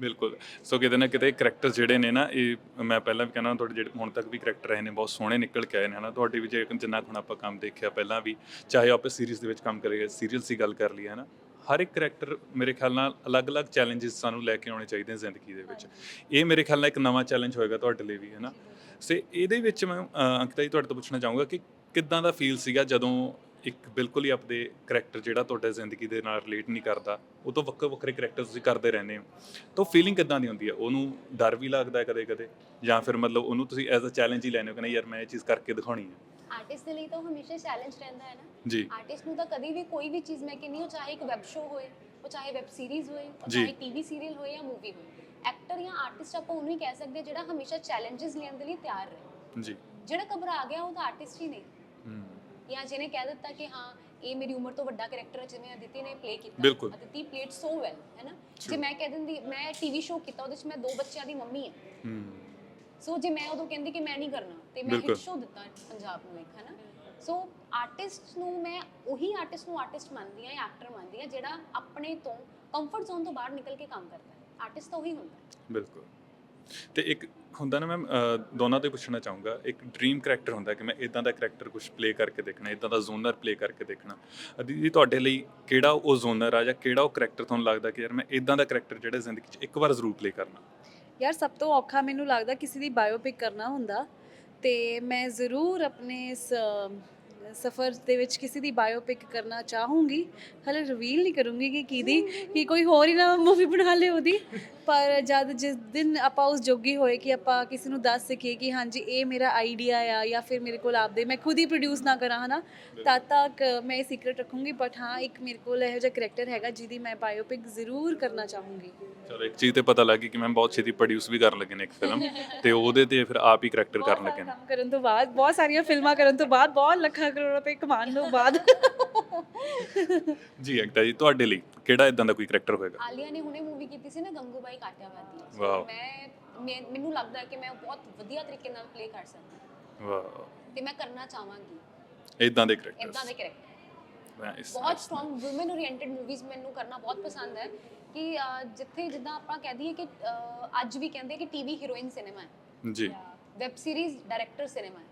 ਬਿਲਕੁਲ। ਸੋ ਕਿਤੇ ਨਾ ਕਿਤੇ ਕਰੈਕਟਰ ਜਿਹੜੇ ਨੇ ਨਾ ਇਹ ਮੈਂ ਪਹਿਲਾਂ ਵੀ ਕਹਿੰਦਾ ਤੁਹਾਡੇ ਜਿਹੜੇ ਹੁਣ ਤੱਕ ਵੀ ਕਰੈਕਟਰ ਰਹੇ ਨੇ ਬਹੁਤ ਸੋਹਣੇ ਨਿਕਲ ਕੇ ਆਏ ਨੇ ਹਨਾ? ਤੁਹਾਡੀ ਵੀ ਜੇ ਜਿੰਨਾ ਕੁ ਹੁਣ ਆਪਾਂ ਕੰਮ ਦੇਖਿਆ ਪਹਿਲਾਂ ਵੀ ਚਾਹੇ ਆਪਾਂ ਸੀਰੀਜ਼ ਦੇ ਵਿੱਚ ਕੰਮ ਕਰੀਏ ਸੀਰੀਅਲ ਦੀ ਗੱਲ ਕਰ ਲਈ ਨਾ ਹਰ ਇੱਕ ਕਰੈਕਟਰ ਮੇਰੇ ਖਿਆਲ ਨਾਲ ਅਲੱਗ-ਅਲੱਗ ਚੈਲੰਜਸ ਸਾਨੂੰ ਲੈ ਕੇ ਆਉਣੇ ਚਾਹੀਦੇ ਨੇ ਜ਼ਿੰਦਗੀ ਦੇ ਵਿੱਚ। ਇਹ ਮੇਰੇ ਖਿਆਲ ਨਾਲ ਇੱਕ ਨਵਾਂ ਚੈਲੰਜ ਹੋਏਗਾ ਤੁਹਾਡੇ ਲਈ ਵੀ ਹੈ ਨਾ ਸੇ ਇਹਦੇ ਵਿੱਚ ਮੈਂ ਅ, ਅੰਕਿਤਾ ਜੀ ਤੁਹਾਡੇ ਤੋਂ ਪੁੱਛਣਾ ਚਾਹੂੰਗਾ ਕਿ ਕਿੱਦਾਂ ਦਾ ਫੀਲ ਸੀਗਾ ਜਦੋਂ ਇੱਕ ਬਿਲਕੁਲ ਹੀ ਆਪਦੇ ਕਰੈਕਟਰ ਜਿਹੜਾ ਤੁਹਾਡੇ ਜ਼ਿੰਦਗੀ ਦੇ ਨਾਲ ਰਿਲੇਟ ਨਹੀਂ ਕਰਦਾ ਉਹ ਤੋਂ ਵੱਖਰੇ ਵੱਖਰੇ ਕਰੈਕਟਰ ਤੁਸੀਂ ਕਰਦੇ ਰਹਿੰਦੇ ਹੋ। ਤਾਂ ਫੀਲਿੰਗ ਕਿੱਦਾਂ ਦੀ ਹੁੰਦੀ ਹੈ? ਉਹਨੂੰ ਡਰ ਵੀ ਲੱਗਦਾ ਹੈ ਕਦੇ-ਕਦੇ ਜਾਂ ਫਿਰ ਮਤਲਬ ਉਹਨੂੰ ਤੁਸੀਂ ਐਜ਼ ਅ ਚੈਲੰਜ ਹੀ ਲੈਂਦੇ ਹੋ ਕਿ ਨਹੀਂ ਯਾਰ ਮੈਂ ਇਹ ਚੀਜ਼ ਕਰਕੇ ਦਿਖਾਉਣੀ ਹੈ? ਆਰਟਿਸਟ ਦੇ ਲਈ ਤਾਂ ਉਹ ਹਮੇਸ਼ਾ ਚੈਲੰਜ ਰਹਿੰਦਾ ਹੈ ਨਾ। ਜੀ। ਆਰਟਿਸਟ ਨੂੰ ਤਾਂ ਕਦੀ ਵੀ ਕੋਈ ਵੀ ਚੀਜ਼ ਮੈਂ ਕਹਿੰਦੀ ਹਾਂ ਚਾਹੇ ਇੱਕ ਵੈਬ ਸ਼ੋ ਹੋਏ ਉਹ ਚਾਹੇ ਵੈਬ ਸੀਰੀਜ਼ ਹੋਏ ਉਹ। ਚਾਹੇ ਟੀਵੀ ਸੀਰੀਅਲ ਹੋਏ ਜਾਂ ਮੂਵੀ ਹੋਏ। ਐਕਟਰ ਜਾਂ ਆਰਟਿਸਟ ਆਪਾਂ ਉਹਨੂੰ ਹੀ ਕਹਿ ਸਕਦੇ ਜਿਹੜਾ ਹਮੇਸ਼ਾ ਚੈਲੰਜਸ ਲੈਣ ਦੇ ਲਈ ਤਿਆਰ ਰਹੇ। ਜੀ। ਜਿਹੜਾ ਘਬਰਾ ਗਿਆ ਉਹ ਤਾਂ ਆਰਟਿਸਟ ਹੀ ਨਹੀਂ। ਜਾਂ ਜਿਹਨੇ ਕਹਿ ਦਿੱਤਾ ਕਿ ਹਾਂ ਇਹ ਮੇਰੀ ਉਮਰ ਤੋਂ ਵੱਡਾ ਕੈਰੈਕਟਰ ਹੈ ਜਿਵੇਂ ਅਦਿਤੀ ਨੇ ਪਲੇ ਕੀਤਾ ਬਿਲਕੁਲ। ਅਦਿਤੀ ਪਲੇਡ ਸੋ ਵੈਲ ਹੈ ਨਾ? ਜੇ ਮੈਂ ਕਹਿ ਦਿੰਦੀ ਮੈਂ ਟੀਵੀ ਸ਼ੋਅ ਕੀਤਾ ਉਹਦੇ ਵਿੱਚ ਮੈਂ ਦੋ ਬੱਚਿਆਂ ਦੀ ਮੰਮੀ ਹਾਂ। ਸੋ ਜੇ ਮੈਂ ਉਦੋਂ ਕਹਿੰਦੀ ਕਿ ਮੈਂ ਨਹੀਂ ਕਰਨਾ ਤੇ ਮੈਂ ਬਿਲਕੁਲ। ਹਿੱਟ ਸ਼ੋਅ ਦਿੱਤਾ ਪੰਜਾਬ ਨੂੰ ਇੱਕ ਹੈ ਨਾ? ਸੋ ਆਰਟਿਸਟ ਨੂੰ ਮੈਂ ਉਹੀ ਆਰਟਿਸਟ ਨੂੰ ਆਰਟਿਸਟ ਮੰਨਦੀ ਹਾਂ ਜਾਂ ਐਕਟਰ ਮੰਨਦੀ ਹਾਂ ਜਿਹੜਾ ਆਪਣੇ ਤੋਂ ਕੰਫਰਟ ਜ਼ੋਨ ਤੋਂ ਬਾਹਰ ਨਿਕਲ ਕੇ ਕੰਮ ਕਰਦਾ ਹੈ। ਆਰਟਿਸਟ ਤਾਂ ਉਹੀ ਹੁੰਦਾ। ਹੈ ਬਿਲਕੁਲ। ਤੇ ਇੱਕ ਹੁੰਦਾ ਨਾ ਮੈਮ ਦੋਨਾਂ ਤੋਂ ਪੁੱਛਣਾ ਚਾਹੂੰਗਾ। ਇੱਕ ਡ੍ਰੀਮ ਕਰੈਕਟਰ ਹੁੰਦਾ ਕਿ ਮੈਂ ਇਦਾਂ ਦਾ ਕਰੈਕਟਰ ਕੁਝ ਪਲੇ ਕਰਕੇ ਦੇਖਣਾ ਇਦਾਂ ਦਾ ਜ਼ੋਨਰ ਪਲੇ ਕਰਕੇ ਦੇਖਣਾ। ਅਦੀ ਤੁਹਾਡੇ ਲਈ ਕਿਹੜਾ ਉਹ ਜ਼ੋਨਰ ਆ ਜਾਂ ਕਿਹੜਾ ਉਹ ਕਰੈਕਟਰ ਤੁਹਾਨੂੰ ਲੱਗਦਾ ਕਿ ਯਾਰ ਮੈਂ ਇਦਾਂ ਦਾ ਕਰੈਕਟਰ ਜਿਹੜਾ ਜ਼ਿੰਦਗੀ 'ਚ ਇੱਕ ਵਾਰ ਜ਼ਰੂਰ ਪਲੇ ਕਰਨਾ? ਯਾਰ, ਸਭ ਤੋਂ ਔਖਾ ਮੈਨੂੰ ਲੱਗਦਾ ਕਿਸੇ ਦੀ ਬਾਇਓਪਿਕ ਕਰਨਾ ਹੁੰਦਾ ਤੇ ਮੈਂ ਜ਼ਰੂਰ ਆਪਣੇ ਇਸ ਸਫਰ ਦੇ ਵਿੱਚ ਕਿਸੇ ਦੀ ਬਾਇਓਪਿਕ ਕਰਨਾ ਚਾਹੂੰਗੀ ਹਲੇ ਰਿਵੀਲ ਨਹੀਂ ਕਰੂੰਗੀ ਕਿ ਕਿਹਦੀ ਕਿ ਕੋਈ ਹੋਰ ਹੀ ਨਾ ਮੂਵੀ ਬਣਾ ਲੇ ਉਹਦੀ। ਪਰ ਜਦ ਜਿਸ ਦਿਨ ਆਪਾਂ ਉਸ ਜੋਗੀ ਹੋਏ ਕਿ ਆਪਾਂ ਕਿਸੇ ਨੂੰ ਦੱਸ ਸਕੀਏ ਕਿ ਹਾਂਜੀ ਇਹ ਮੇਰਾ ਆਈਡੀਆ ਆ ਜਾਂ ਫਿਰ ਮੇਰੇ ਕੋਲ ਆਪਦੇ ਮੈਂ ਖੁਦ ਹੀ ਪ੍ਰੋਡਿਊਸ ਨਾ ਕਰਾਂ ਹਨਾ? ਤਦ ਤੱਕ ਮੈਂ ਇਹ ਸੀਕ੍ਰੇਟ ਰੱਖੂੰਗੀ ਬਟ ਹਾਂ ਇੱਕ ਮੇਰੇ ਕੋਲ ਇਹੋ ਜਿਹਾ ਕਰੈਕਟਰ ਹੈਗਾ ਜਿਹਦੀ ਮੈਂ ਬਾਇਓਪਿਕ ਜ਼ਰੂਰ ਕਰਨਾ ਚਾਹੂੰਗੀ। ਚਲੋ ਇੱਕ ਚੀਜ਼ ਤੇ ਪਤਾ ਲੱਗ ਕਿ ਮੈਂ ਬਹੁਤ ਛੇਤੀ ਪ੍ਰੋਡਿਊਸ ਵੀ ਕਰਨ ਲੱਗੇ ਨੇ ਇੱਕ ਫਿਲਮ ਤੇ ਉਹਦੇ ਤੇ ਫਿਰ ਆਪ ਹੀ ਕਰੈਕਟਰ ਕਰਨ ਲੱਗੇ ਨੇ। ਕੰਮ ਕਰਨ ਤੋਂ ਬਾਅਦ ਬਹੁਤ ਸਾਰੀਆਂ ਫਿਲਮਾਂ ਕਰਨ ਤੋਂ ਬਾਅਦ ਬਹੁਤ ਲੱਖਾਂ ਕਰੋੜ ਰੁਪਏ ਕਮਾਉਣ ਤੋਂ ਬਾਅਦ। ਜੀ ਅਕਤਾ ਜੀ ਤੁਹਾਡੇ ਲਈ ਕਿਹੜਾ ਇਦਾਂ ਦਾ ਕੋਈ ਕਰੈਕਟਰ ਹੋਏਗਾ? ਆਲੀਆ ਨੇ ਹੁਣੇ ਮੂਵੀ ਕੀਤੀ ਸੀ ਨਾ ਗੰਗੂਬਾਈ ਕਾਟਿਆਵਾਦੀ ਵਾਓ। ਮੈਂ ਮੈਂ- ਮੈਨੂੰ ਲੱਗਦਾ ਹੈ ਕਿ ਮੈਂ ਉਹ ਬਹੁਤ ਵਧੀਆ ਤਰੀਕੇ ਨਾਲ ਪਲੇ ਕਰ ਸਕਦੀ ਹਾਂ। ਵਾਹ ਤੇ ਮੈਂ ਕਰਨਾ ਚਾਹਾਂਗੀ। ਇਦਾਂ ਦੇ ਇਦਾਂ ਕਰੈਕਟਰ ਦੇ ਕਰੈਕਟਰ ਬਹੁਤ ਸਟਰੋਂਗ ਔਮਨ ਓਰੀਐਂਟਡ ਮੂਵੀਜ਼ ਮੈਨੂੰ ਕਰਨਾ ਬਹੁਤ ਪਸੰਦ ਹੈ ਕਿ ਅਹ, ਜਿੱਥੇ ਜਿੱਦਾਂ ਆਪਾਂ ਕਹਿ ਦਈਏ ਕਿ ਅਹ, ਅੱਜ ਵੀ ਕਹਿੰਦੇ ਕਿ ਟੀਵੀ ਹੀਰੋਇਨ ਸਿਨੇਮਾ ਹੈ। ਜੀ। ਵੈਬ ਸੀਰੀਜ਼ ਡਾਇਰੈਕਟਰ ਸਿਨੇਮਾ ਹੂੰ।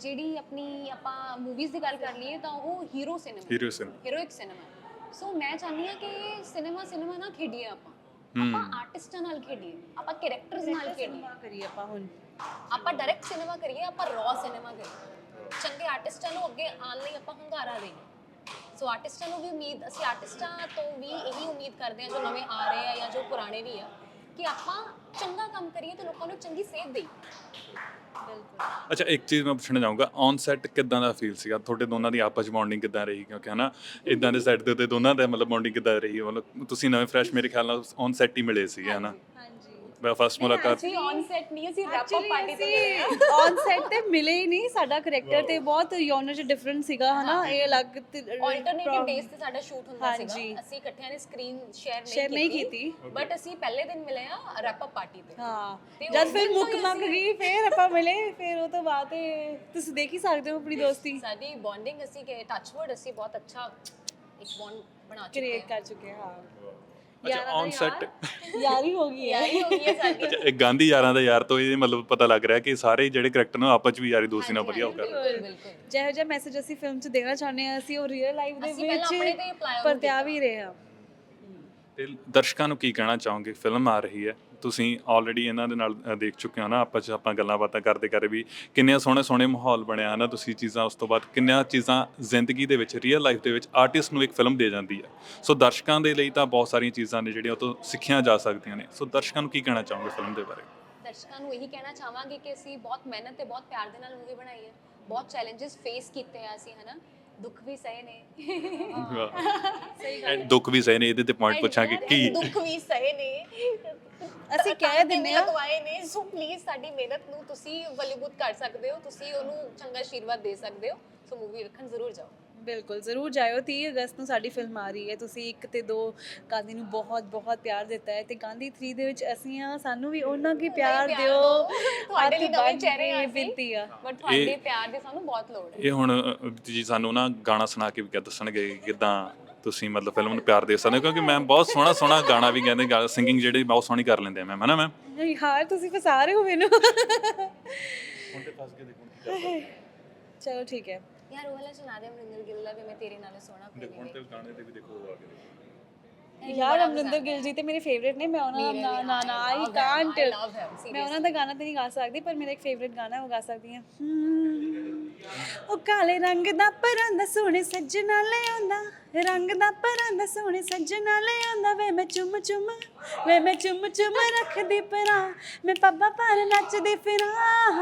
ਜਿਹੜੀ ਆਪਣੀ ਆਪਾਂ ਮੂਵੀਜ਼ ਦੀ ਗੱਲ ਕਰ ਲਈਏ ਤਾਂ ਉਹ ਹੀਰੋ ਸਿਨੇਮਾ ਹੀਰੋ ਸਿਨ ਹੀਰੋਇਕ ਸਿਨੇਮਾ ਸੋ ਮੈਂ ਚਾਹੁੰਦੀ ਹਾਂ ਕਿ ਸਿਨੇਮਾ ਸਿਨੇਮਾ ਨਾ ਖੇਡੀਏ ਆਪਾਂ। ਆਪਾਂ ਆਰਟਿਸਟਾਂ ਨਾਲ ਖੇਡੀਏ। ਆਪਾਂ ਕੈਰੈਕਟਰਸ ਨਾਲ ਖੇਡੀਏ। ਕਰੀਏ ਆਪਾਂ ਹੁਣ। ਆਪਾਂ ਡਾਇਰੈਕਟ ਸਿਨੇਮਾ ਕਰੀਏ ਆਪਾਂ ਰॉ ਸਿਨੇਮਾ ਕਰੀਏ। ਚੰਗੇ ਆਰਟਿਸਟਾਂ ਨੂੰ ਅੱਗੇ ਆਉਣ ਲਈ ਆਪਾਂ ਹੰਗਾਰਾ ਦੇਈਏ। ਸੋ ਆਰਟਿਸਟਾਂ ਨੂੰ ਵੀ ਉਮੀਦ ਅਸੀਂ ਆਰਟਿਸਟਾਂ ਤੋਂ ਵੀ ਇਹੀ ਉਮੀਦ ਕਰਦੇ ਹਾਂ ਜੋ ਨਵੇਂ ਆ ਰਹੇ ਆ ਜਾਂ ਜੋ ਪੁਰਾਣੇ ਵੀ ਆ ਕਿ ਆਪਾਂ ਚੰਗਾ ਕੰਮ ਕਰੀਏ ਤੇ ਲੋਕਾਂ ਨੂੰ ਚੰਗੀ ਸੇਧ ਦੇਈਏ। ਅੱਛਾ ਇੱਕ ਚੀਜ਼ ਮੈਂ ਪੁੱਛਣਾ ਚਾਹੂੰਗਾ ਔਨ ਸੈਟ ਕਿੱਦਾਂ ਦਾ ਫੀਲ ਸੀਗਾ? ਤੁਹਾਡੇ ਦੋਨਾਂ ਦੀ ਆਪਸ ਬੌਂਡਿੰਗ ਕਿੱਦਾਂ ਰਹੀ? ਕਿਉਂਕਿ ਹਨਾ ਇਦਾਂ ਦੇ ਸੈਟ ਦੇ ਉੱਤੇ ਦੋਨਾਂ ਦਾ ਮਤਲਬ ਬੌਂਡਿੰਗ ਕਿੱਦਾਂ ਰਹੀ? ਮਤਲਬ ਤੁਸੀਂ ਨਵੇਂ ਫਰੈਸ਼ ਮੇਰੇ ਖਿਆਲ ਨਾਲ ਔਨ ਸੈਟ ਹੀ ਮਿਲੇ ਸੀਗੇ ਹਨਾ? ਹਾਂਜੀ ਮੈਂ ਫਸਟ ਮੁਲਾਕਾਤ। ਅਸੀਂ ਔਨ ਸੈਟ ਨਹੀਂ ਅਸੀਂ ਰੈਪ ਅਪ ਪਾਰਟੀ ਤੇ ਅਸੀਂ ਔਨ ਸੈਟ ਤੇ ਮਿਲੇ ਹੀ ਨਹੀਂ ਸਾਡਾ ਕਰੈਕਟਰ ਤੇ ਬਹੁਤ ਯੋਨਰ ਚ ਡਿਫਰੈਂਟ ਸੀਗਾ ਹਨਾ? ਇਹ ਅਲੱਗ ਆਲਟਰਨੇਟਿਵ ਡੇਜ਼ ਤੇ ਸਾਡਾ ਸ਼ੂਟ ਹੁੰਦਾ ਹਾਂਜੀ। ਸੀਗਾ ਅਸੀਂ ਇਕੱਠਿਆਂ ਨੇ ਸਕਰੀਨ ਸ਼ੇਅਰ Share ਨਹੀਂ ਕੀਤੀ। ਬਟ ਅਸੀਂ ਪਹਿਲੇ ਦਿਨ ਮਿਲੇ ਆ ਰੈਪ ਅਪ ਪਾਰਟੀ ਤੇ। ਹਾਂ। ਜਦ ਉਸ ਫਿਰ ਦਿਨ ਤੋਂ ਮੁੱਕ ਹੀ ਮੰਗ ਅਸੀਂ- ਗਈ ਫਿਰ ਆਪਾਂ ਮਿਲੇ ਫਿਰ ਉਹ ਤੋਂ ਬਾਅਦ ਤੇ ਤੁਸੀਂ ਦੇਖ ਹੀ ਸਕਦੇ ਹੋ ਆਪਣੀ ਦੋਸਤੀ। ਸਾਡੀ ਬੌਂਡਿੰਗ ਅਸੀਂ ਕਿ ਟੱਚਵਰਡ ਅਸੀਂ ਬਹੁਤ ਅੱਛਾ ਇੱਕ ਬੌਂਡ ਬਣਾ ਚੁੱਕੇ ਕ੍ਰੀਏਟ ਹਾਂ। ਕਰ ਚੁੱਕੇ ਹਾਂ। ਅੱਛਾ ਔਨ ਸੈਟ ਯਾਰ- ਹੋ ਗਈ ਹੈ। ਯਾਰੀ ਹੋ ਗਈ ਹੈ ਸਾਡੀ ਗਾਂਧੀ ਯਾਰਾਂ ਦਾ ਯਾਰ ਤੋਂ ਇਹ ਮਤਲਬ ਪਤਾ ਲੱਗ ਰਿਹਾ ਕਿ ਸਾਰੇ ਜਿਹੜੇ ਕਰੈਕਟਰ ਨੇ ਆਪਸ ਚ ਵੀ ਯਾਰੀ ਦੋਸਤੀ ਨਾਲ ਵਧੀਆ ਹੋ ਕਰ ਬਿਲਕੁਲ ਬਿਲਕੁਲ। ਜਿਹੋ ਜਿਹਾ ਮੈਸੇਜ ਅਸੀਂ ਫਿਲਮ 'ਚ ਦੇਣਾ ਚਾਹੁੰਦੇ ਹਾਂ ਅਸੀਂ ਉਹ ਰੀਅਲ ਲਾਈਫ ਦੇ ਅਸੀਂ ਪਹਿਲਾਂ ਆਪਣੇ ਤੇ ਵਿੱਚ ਪਰਤਿਆ ਵੀ ਰਹੇ ਹਾਂ। ਤੇ ਦਰਸ਼ਕਾਂ ਨੂੰ ਕੀ ਕਹਿਣਾ ਚਾਹੋਗੇ? ਫਿਲਮ ਆ ਰਹੀ ਹੈ। ਤੁਸੀਂ ਆਲਰੇਡੀ ਇਹਨਾਂ ਦੇ ਨਾਲ ਅ, ਦੇਖ ਚੁੱਕੇ ਹੋ ਨਾ ਆਪਾਂ ਚ ਆਪਾਂ ਗੱਲਾਂ ਬਾਤਾਂ ਕਰਦੇ ਕਰਦੇ ਵੀ ਕਿੰਨੇ ਸੋਹਣੇ ਸੋਹਣੇ ਮਾਹੌਲ ਬਣਿਆ ਨਾ? ਤੁਸੀਂ ਚੀਜ਼ਾਂ ਉਸ ਤੋਂ ਬਾਅਦ ਕਿੰਨੀਆਂ ਚੀਜ਼ਾਂ ਜ਼ਿੰਦਗੀ ਦੇ ਵਿੱਚ ਰੀਅਲ ਲਾਈਫ ਦੇ ਵਿੱਚ ਆਰਟਿਸਟ ਨੂੰ ਇੱਕ ਫਿਲਮ ਦੇ ਜਾਂਦੀ ਹੈ। ਸੋ ਦਰਸ਼ਕਾਂ ਦੇ ਲਈ ਤਾਂ ਬਹੁਤ ਸਾਰੀਆਂ ਚੀਜ਼ਾਂ ਨੇ ਜਿਹੜੀਆਂ ਉਹ ਤੋਂ ਸਿੱਖੀਆਂ ਜਾ ਸਕਦੀਆਂ ਨੇ। ਸੋ ਦਰਸ਼ਕਾਂ ਨੂੰ ਕੀ ਕਹਿਣਾ ਚਾਹੋਗੇ ਫਿਲਮ ਦੇ ਬਾਰੇ? ਦਰਸ਼ਕਾਂ ਨੂੰ ਇਹੀ ਕਹਿਣਾ ਚਾਹਾਂਗੇ ਕਿ ਅਸੀਂ ਬਹੁਤ ਮਿਹਨਤ ਤੇ ਬਹੁਤ ਪਿਆਰ ਦੇ ਨਾਲ ਮੂਵੀ ਬਣਾਈ ਹੈ। ਬਹੁਤ ਚੈਲੰਜਸ ਫੇਸ ਕੀਤੇ ਆ ਅਸੀਂ ਹਨਾ ਦੁੱਖ ਵੀ ਸਹੇ ਨੇ। ਸਹੀ ਇਹ ਦੁੱਖ ਵੀ ਸਹੀ ਨੇ ਇਹਦੇ ਤੇ ਪੁਆਇੰਟ ਪੁੱਛਾਂਗੇ ਕੀ? ਦੁੱਖ ਵੀ ਸਹੇ ਨੇ। ਅਸੀਂ ਕਹਿ ਦਿੰਦੇ ਆ ਲਗਵਾਏ ਨੇ ਸੋ ਪਲੀਜ਼ ਸਾਡੀ ਮਿਹਨਤ ਨੂੰ ਤੁਸੀਂ ਵਲੀਬੂਤ ਕਰ ਸਕਦੇ ਹੋ ਤੁਸੀਂ ਉਹਨੂੰ ਚੰਗਾ ਆਸ਼ੀਰਵਾਦ ਦੇ ਸਕਦੇ ਹੋ ਸੋ ਮੂਵੀ ਵੇਖਣ ਜ਼ਰੂਰ ਜਾਓ। ਬਿਲਕੁਲ ਜ਼ਰੂਰ ਜਾਇਓ। 30 ਅਗਸਤ ਨੂੰ ਸਾਡੀ ਫਿਲਮ ਆ ਰਹੀ ਹੈ। ਤੁਸੀਂ ਇੱਕ ਤੇ ਦੋ ਗਾਂਧੀ ਨੂੰ ਬਹੁਤ ਬਹੁਤ ਪਿਆਰ ਦਿੱਤਾ ਹੈ ਤੇ ਗਾਂਧੀ 3 ਦੇ ਵਿੱਚ ਅਸੀਂ ਆ ਸਾਨੂੰ ਵੀ ਉਹਨਾਂ ਕੀ ਪਿਆਰ ਦਿਓ। ਤੁਹਾਡੇ ਲਈ ਨਵੇਂ ਚਿਹਰੇ ਆ ਬਟ ਤੁਹਾਡੇ ਪਿਆਰ ਦੀ ਸਾਨੂੰ ਬਹੁਤ ਲੋੜ ਹੈ। ਇਹ ਹੁਣ ਜੀ ਸਾਨੂੰ ਨਾ ਗਾਣਾ ਸੁਣਾ ਕੇ ਵੀ ਦੱਸਣਗੇ ਕਿਦਾਂ ਤੁਸੀਂ ਮਤਲਬ ਫਿਲਮ ਨੂੰ ਪਿਆਰ ਦੇ ਸਕਦੇ ਹੋ ਕਿਉਂਕਿ ਮੈਂ ਬਹੁਤ ਸੋਹਣਾ ਸੋਹਣਾ ਗਾਣਾ ਵੀ ਕਹਿੰਦੇ ਗਾ ਸਿੰਗਿੰਗ ਜਿਹੜੀ ਬਹੁਤ ਸੋਹਣੀ ਕਰ ਲੈਂਦੇ ਆ ਮੈਂ ਹਨਾ ਮੈਮ? ਨਹੀਂ ਯਾਰ ਤੁਸੀਂ ਫਸਾ ਰਹੇ ਹੋ ਮੈਨੂੰ। ਹੁਣ ਤੇ ਫਸ ਕੇ ਦੇਖੋ ਚਲੋ ਠੀਕ ਹੈ। ਯਾਰ ਉਹ ਵਾਲਾ ਸੁਣਾ ਦੇ ਅਮਰਿੰਦਰ ਗਿੱਲ ਦਾ ਵੀ ਮੈਂ ਤੇਰੇ ਨਾਲ ਸੋਹਣਾ ਕੋਈ ਹੁਣ ਨਹੀਂ। ਤੇ ਗਾਣੇ ਤੇ ਵੀ ਦੇਖੋ ਆ ਕੇ ਯਾਰ ਅਮਰਿੰਦਰ ਗਿੱਲ ਜੀ ਤੇ ਮੇਰੇ ਫੇਵਰੇਟ ਨੇ ਮੈਂ ਉਹਨਾਂ ਦਾ ਨਾ ਨਾ ਨਾ ਆਈ ਕਾਂਟ ਮੈਂ ਉਹਨਾਂ ਦਾ ਗਾਣਾ ਤੇ ਨਹੀਂ ਗਾ ਸਕਦੀ ਪਰ ਮੇਰਾ ਇੱਕ ਫੇਵਰੇਟ ਗਾਣਾ ਹੈ ਉਹ ਗਾ ਸਕਦੀ ਹਾਂ। ਉਹ ਕਾਲੇ ਰੰਗ ਦਾ ਪਰਾਂਦਾ ਸੋਹਣੇ ਸੱਜਣਾ ਲੈ ਆਉਂਦਾ। ਰੰਗ ਦਾ ਪਰਾਂਦਾ ਸੋਹਣੇ ਸੱਜਣਾ ਲੈ ਆਉਂਦਾ। ਵੇ ਮੈਂ ਚੁੰਮ ਚੁੰਮ ਵੇ ਮੈਂ ਚੁੰਮ ਚੁੰਮ ਰੱਖਦੀ ਪਰਾਂ ਮੈਂ ਪੱਬਾ ਪਰ ਨੱਚਦੀ ਫਿਰਾਂ।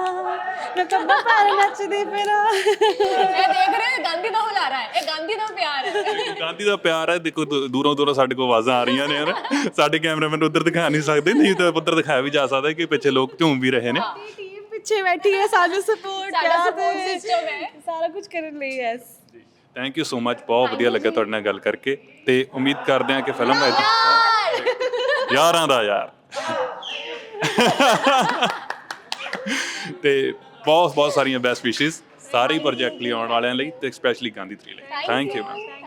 ਮੈਂ ਪੱਬਾ ਪਰ ਨੱਚਦੀ ਫਿਰਾਂ। ਇਹ ਦੇਖ ਰਹੇ ਹੋ ਗਾਂਧੀ ਦਾ ਹੁਲਾਰਾ ਹੈ। ਇਹ ਗਾਂਧੀ ਦਾ ਪਿਆਰ ਹੈ। ਗਾਂਧੀ ਦਾ ਪਿਆਰ ਹੈ। ਦੇਖੋ ਦੂ- ਦੂਰੋਂ ਦੂਰੋਂ ਸਾਡੇ ਕੋਲ ਆਵਾਜ਼ਾਂ ਆ ਰਹੀਆਂ ਨੇ ਯਾਰ। ਸਾਡੇ ਕੈਮਰਾਮੈਨ ਉਧਰ ਦਿਖਾ ਨਹੀਂ ਸਕਦੇ। ਨਹੀਂ ਤਾਂ ਉੱਧਰ ਦਿਖਾਇਆ ਵੀ ਜਾ ਸਕਦਾ ਕਿ ਪਿੱਛੇ ਲੋਕ ਝੂਮ ਵੀ ਰਹੇ ਨੇ। ਪਿੱਛੇ ਬੈਠੀ ਹੈ ਸਾਨੂੰ ਸਪੋਰਟ ਸਾਡਾ support system ਹੈ। ਸਾਰਾ ਕੁਝ ਕਰਨ ਲਈ yes thank you so much ਬਹੁਤ ਵਧੀਆ ਲੱਗਾ ਤੁਹਾਡੇ ਨਾਲ ਗੱਲ ਕਰਕੇ ਤੇ ਉਮੀਦ ਕਰਦੇ ਹਾਂ ਕਿ ਫਿਲਮ ਵਿੱਚ ਯਾਰਾਂ ਦਾ ਯਾਰ। ਤੇ ਬਹੁਤ ਬਹੁਤ ਸਾਰੀਆਂ ਬੈਸਟ ਵਿਸ਼ੇਸ ਸਾਰੇ ਪ੍ਰੋਜੈਕਟ ਲਈ ਆਉਣ ਵਾਲਿਆਂ ਲਈ ਤੇ ਸਪੈਸ਼ਲੀ ਗਾਂਧੀ 3 ਲਈ। Thank you ma'am